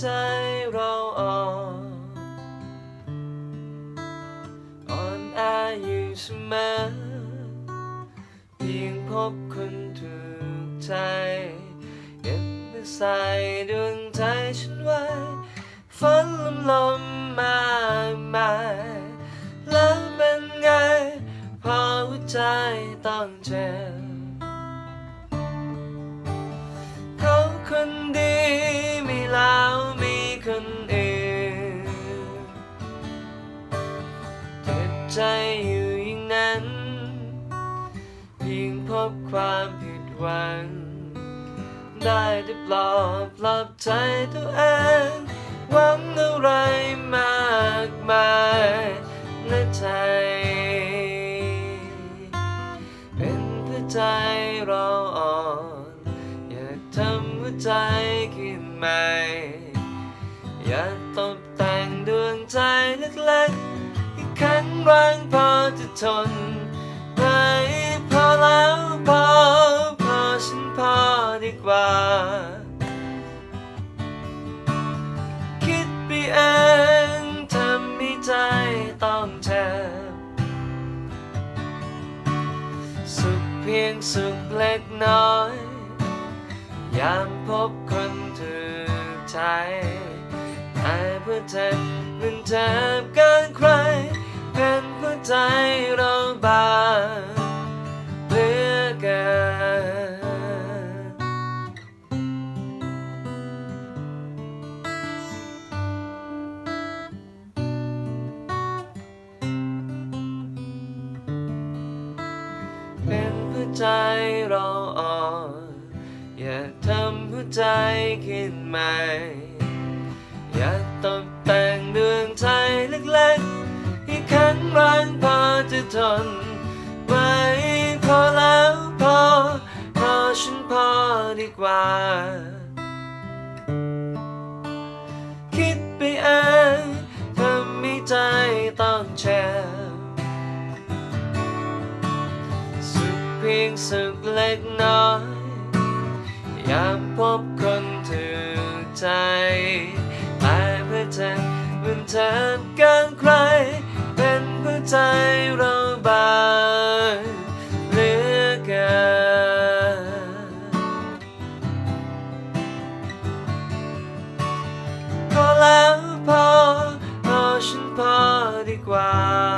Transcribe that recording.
ใจเราอ่อนอ่อนแออยู่เสมอเพียงพบคนถูกใจเก็บเพื่ใส่ดวงใจฉันไว้ฝันลมลมมากมายแล้วเป็นไงพอหัวใจต้องเจ็บเขาคนดี ใจอยู่อย่างนั้น เพียงพบความผิดหวัง ได้แต่ปลอบปลอบใจตัวเองหวังอะไรมากมายและใจ เป็นเพื่อใจเราอ่อน อยากทำหัวใจขึ้นใหม่ อยากตกแต่งดวงใจเล็กๆ แรงพอจะทนไม่พอแล้วพอพอฉันพอดีกว่า คิดไปเองทำให้ใจต้องเจ็บสุขเพียงสุขเล็กน้อย ยามพบคนถูกใจแต่เพื่อเจ็บมันเจ็บเกินใคร่ ใจเราบางเหลือกินเป็นเพื่อใจเราอ่อนอยากทำหัวใจขึ้นใหม่ ทนไว้พอแล้วพอพอฉันพอดีกว่า คิดไปเองทำให้ใจต้องเจ็บสุขเพียงสุขเล็กน้อยยามพบคนถูกใจแต่เพื่อเธอมันเธอกินใคร เป็นเพื่อใจเรา ดีกว่า